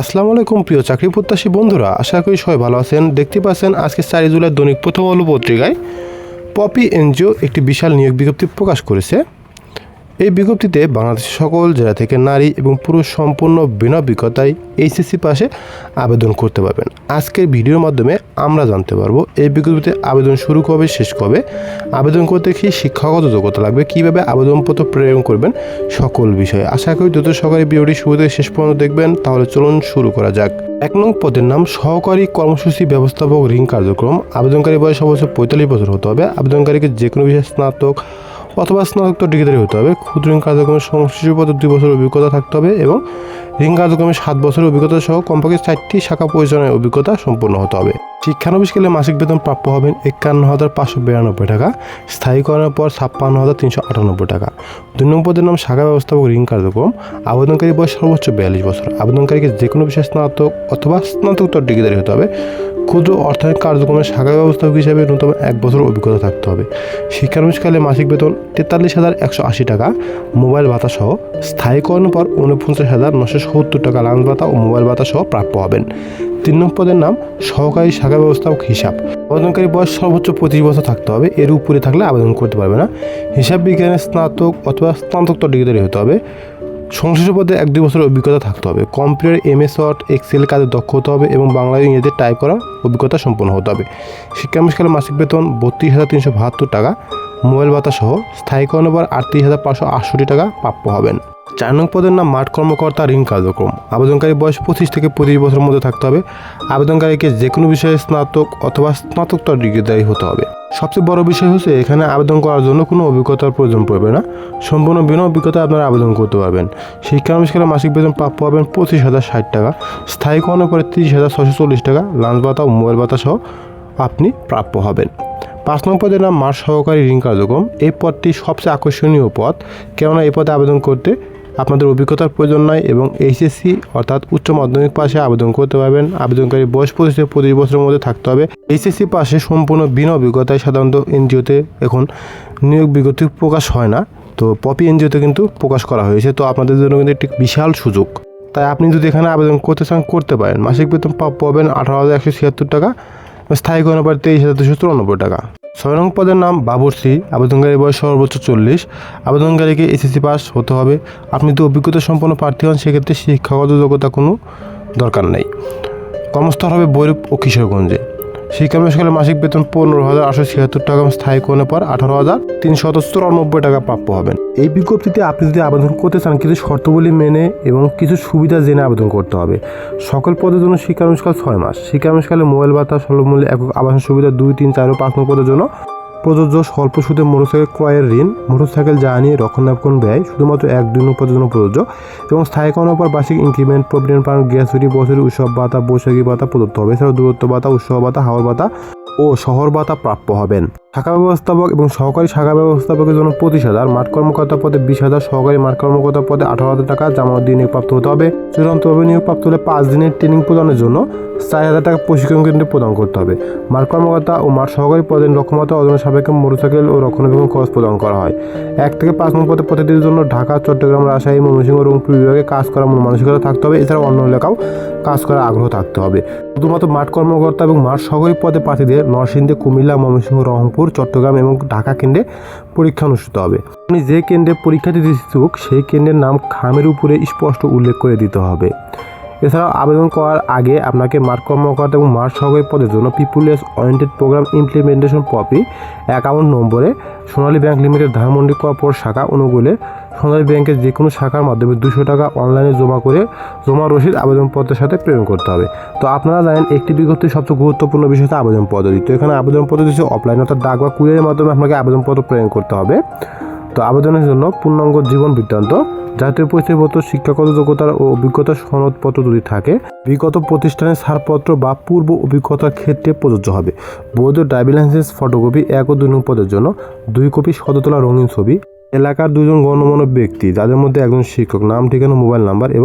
আসসালামু আলাইকুম, প্রিয় চাকরি প্রত্যাশী বন্ধুরা। আশা করি সবাই ভালো আছেন। দেখতে পাচ্ছেন আজকে চারি জুলাই দৈনিক প্রথম আলো পত্রিকায়। পপি এনজিও একটি বিশাল নিয়োগ বিজ্ঞপ্তি প্রকাশ করেছে। এই বিজ্ঞপ্তিতে বাংলাদেশের সকল জেলা থেকে নারী এবং পুরুষ সম্পূর্ণ বিনা এইচএসসি পাশে আবেদন করতে পারবেন। আজকের ভিডিওর মাধ্যমে আমরা জানতে পারব এই বিজ্ঞপ্তিতে আবেদন শুরু কবে, শেষ কবে, আবেদন করতে কি শিক্ষাগত যোগ্যতা লাগবে, কীভাবে আবেদনপত্র প্রেরণ করবেন, সকল বিষয়ে। আশা করি দ্রুত সহকারী ভিডিওটি শুরু থেকে শেষ পর্যন্ত দেখবেন। তাহলে চলুন শুরু করা যাক। এক নং পদের নাম, সহকারী কর্মসূচি ব্যবস্থাপক ঋণ কার্যক্রম। আবেদনকারী বয়স অবশ্যই পঁয়তাল্লিশ বছর হতে হবে। আবেদনকারীকে যে কোনো বিষয়ে স্নাতক অথবা স্নাতকোত্তর ডিগ্রি হতে হবে। ক্ষুদ্র ঋণ কার্যক্রমের সমষ্টি পদে দুই বছর অভিজ্ঞতা থাকতে হবে এবং ঋণ কার্যক্রমে সাত বছরের অভিজ্ঞতা সহ কমপক্ষে চারটি শাখা পরিচালনার অভিজ্ঞতা সম্পন্ন হতে হবে। শিক্ষানবিশ গেলে মাসিক বেতন প্রাপ্য হবেন একান্ন হাজার পাঁচশো বিরানব্বই টাকা, স্থায়ীকরণের পর ছাপ্পান্ন হাজার তিনশো আটানব্বই টাকা। দুই নম্বর পদের নাম শাখা ব্যবস্থাপক ঋণ কার্যক্রম, আবেদনকারী বয়স সর্বোচ্চ বিয়াল্লিশ বছর। আবেদনকারীকে যে কোনো বিষয়ে স্নাতক অথবা স্নাতকোত্তর ডিগ্রি হতে হবে। ক্ষুদ্র অর্থায়ন কার্যক্রমের শাখা ব্যবস্থাপক হিসেবে ন্যূনতম এক বছর অভিজ্ঞতা থাকতে হবে। শিক্ষানুষ্ঠানে মাসিক বেতন তেতাল্লিশ হাজার একশো আশি টাকা মোবাইল ভাতা সহ স্থায়ীকরণের পর উনপঞ্চাশ হাজার নশো সত্তর টাকা লাঞ্চ ভাতা ও মোবাইল ভাতা সহ প্রাপ্য হবেন। তিন নম্বর নাম, সহকারী শাখা ব্যবস্থাপক হিসাব। আবেদনকারী বয়স সর্বোচ্চ পঁচিশ বছর থাকতে হবে, এর উপরে থাকলে আবেদন করতে পারবে না। হিসাব বিজ্ঞানের স্নাতক অথবা স্নাতকোত্তর ডিগ্রি হতে হবে। সংশ্লিষ্ট পদে এক দুই বছরের অভিজ্ঞতা থাকতে হবে। কম্পিউটার, এমএস, ওয়ার্ড, এক্সেল কাজে দক্ষ হতে হবে এবং বাংলা ইংরেজিতে টাইপ করার অভিজ্ঞতা সম্পন্ন হতে হবে। শিক্ষানুষ্ঠানে মাসিক বেতন বত্রিশ হাজার তিনশো বাহাত্তর টাকা। মোবাইল ভাতা সহ স্থায়ীকরণ পর আটত্রিশ হাজার পাঁচশো আটষট্টি টাকা প্রাপ্য হবেন। চার নং পদের নাম মাঠ কর্মকর্তা ঋণ কার্যক্রম। আবেদনকারী বয়স পঁচিশ থেকে পঁচিশ বছরের মধ্যে থাকতে হবে। আবেদনকারীকে যে কোনো বিষয়ে স্নাতক অথবা স্নাতকোত্তর ডিগ্রিদায়ী হতে হবে। সবচেয়ে বড় বিষয় হচ্ছে এখানে আবেদন করার জন্য কোনো অভিজ্ঞতার প্রয়োজন পড়বে না। সম্পূর্ণ বিনা অভিজ্ঞতা আপনারা আবেদন করতে পারবেন। শিক্ষানুষ্ঠানে মাসিক বেতন প্রাপ্য হবেন পঁচিশ হাজার ষাট টাকা। স্থায়ীকরণের পরে তিরিশ হাজার ছশো চল্লিশ টাকা। লাঞ্চ ভাতা ও মোবাইল ভাতা সহ আপনি প্রাপ্য হবেন। পাঁচ নম্বর পদের নাম মাঠ সহকারী ঋণ কার্যক্রম। এই পদটি সবচেয়ে আকর্ষণীয় পদ। কেননা এই পদে আবেদন করতে আপনাদের অভিজ্ঞতার প্রয়োজন নয় এবং এইচএসসি অর্থাৎ উচ্চ মাধ্যমিক পাশে আবেদন করতে পারবেন। আবেদনকারী বয়স পঁচিশ পঁচিশ বছরের মধ্যে থাকতে হবে। এইচএসসি পাশে সম্পূর্ণ বিনা অভিজ্ঞতায় সাধারণত এনজিওতে এখন নিয়োগ বিজ্ঞপ্তি প্রকাশ হয় না। তো পপি এনজিওতে কিন্তু প্রকাশ করা হয়েছে। তো আপনাদের জন্য কিন্তু একটি বিশাল সুযোগ। তাই আপনি যদি এখানে আবেদন করতে চান, করতে পারেন। মাসিক বেতন হবেন আঠারো হাজার একশো ছিয়াত্তর টাকা। স্থায়ী গণপার পর তেইশ হাজার দুশো চুরানব্বই টাকা। ছয় নং পদের নাম বাবরসি আবেদনকারী বয়স সর্বোচ্চ চল্লিশ। আবেদনকারীকে এসএসসি পাস হতে হবে। আপনি যদি অভিজ্ঞতা সম্পন্ন প্রার্থী হন, সেক্ষেত্রে শিক্ষাগত যোগ্যতা কোনো দরকার নেই। কর্মস্থল হবে বৈরূপ ও কিশোরগঞ্জে। শিক্ষানুষ্ঠানে মাসিক বেতন পনেরো হাজার আটশো ছিয়াত্তর টাকা স্থায়ী কোনো পর আঠারো হাজার তিনশত চুরানব্বই টাকা প্রাপ্য হবেন এই বিজ্ঞপ্তিতে আপনি যদি আবেদন করতে চান, কিছু শর্তগুলি মেনে এবং কিছু সুবিধা জেনে আবেদন করতে হবে। সকল পদের জন্য শিক্ষানুষ্ঠান ছয় মাস। শিক্ষানুষ্কালে মোবাইল ভাতা, সর্বমূল্যে একক আবাসন সুবিধা দুই তিন চার ও পাঁচ পদের জন্য প্রযোজ্য স্বল্প সুদে মোটরসাইকেল ক্রয়ের ঋণ, মোটরসাইকেল জ্বালানি রক্ষণাবেক্ষণ ব্যয় শুধুমাত্র এক দুই নম্বর প্রযোজ্য এবং স্থায়ীকরণের পর বার্ষিক ইনক্রিমেন্ট প্রভিডেন্ট ফান্ড গ্যাস ছুটি বছরের উৎসব ভাতা, বৈশাখী ভাতা প্রদত্ত হবে। এছাড়াও দূরত্ব ভাতা, উৎসব ভাতা হাওয়ার ভাতা ও শহর ভাতা প্রাপ্য হবেন। শাখা ব্যবস্থাপক এবং সহকারী শাখা ব্যবস্থাপকের জন্য পঁচিশ হাজার, মাঠ কর্মকর্তা পদে বিশ হাজার, সহকারী মাঠ কর্মকর্তা পদে আঠারো হাজার টাকা জামানত দিয়ে নিয়োগপ্রাপ্ত হতে হবে। চূড়ান্তভাবে নিয়োগপ্রাপ্ত হলে পাঁচ দিনের ট্রেনিং প্রদানের জন্য চার হাজার টাকা প্রশিক্ষণ কেন্দ্রে প্রদান করতে হবে। মাঠ কর্মকর্তা ও মাঠ সহকারী পদে লক্ষ্যমাত্রা অর্জনের সাপেক্ষে মোটরসাইকেল ও রক্ষণাবেক্ষণ খরচ প্রদান করা হয়। এক থেকে পাঁচ নম্বর পদে প্রতিদিনের জন্য ঢাকা, চট্টগ্রাম, রাজশাহী, ময়মনসিংহ রংপুর বিভাগে কাজ করার মন মানসিকতা থাকতে হবে। এছাড়া অন্য এলাকাও কাজ করার আগ্রহ থাকতে হবে। শুধুমাত্র মাঠ কর্মকর্তা এবং মাঠ সহকারী পদে প্রার্থীদের নরসিংদী, কুমিল্লা, ময়মনসিংহ, রংপুর, চট্টগ্রাম এবং ঢাকা কেন্দ্রে পরীক্ষা অনুষ্ঠিত হবে। আপনি যে কেন্দ্রে পরীক্ষা দিতে ইচ্ছুক, সেই কেন্দ্রের নাম খামের উপরে স্পষ্ট উল্লেখ করে দিতে হবে। এছাড়াও আবেদন করার আগে আপনাকে মাঠ কর্মকর্তা এবং মাঠ সহকারী পদের জন্য peoples oriented programme implementation copy, account নম্বরে Sonali bank limited Dhanmondi corporate শাখা অনুকূলে সোনালী ব্যাংকের যে কোনো শাখার মাধ্যমে দুশো টাকা অনলাইনে জমা করে জমা রসিদ আবেদনপত্রের সাথে প্রেরণ করতে হবে। তো আপনারা জানেন, একটি বিজ্ঞপ্তির সবচেয়ে গুরুত্বপূর্ণ বিষয় হচ্ছে আবেদন পদ্ধতি তো এখানে আবেদন পদ্ধতি হচ্ছে অফলাইন অর্থাৎ ডাক বা কুরিয়ারের মাধ্যমে আপনাকে আবেদনপত্র প্রেরণ করতে হবে। তো আবেদনের জন্য পূর্ণাঙ্গ জীবন বৃত্তান্ত, জাতীয় পরিচয়পত্র, শিক্ষাগত যোগ্যতার ও অভিজ্ঞতার সনদপত্র যদি থাকে, বিগত প্রতিষ্ঠানের ছাড়পত্র বা পূর্ব অভিজ্ঞতার ক্ষেত্রে প্রযোজ্য হবে। বৈধ ড্রাইভিং লাইসেন্স ফটোকপি এক ও দুই নং পদের জন্য দুই কপি সদতলা রঙিন ছবি এলাকার দুজন গণ্যমান্য ব্যক্তি যাদের মধ্যে একজন শিক্ষক নাম ঠিকানা মোবাইল নাম্বার এবং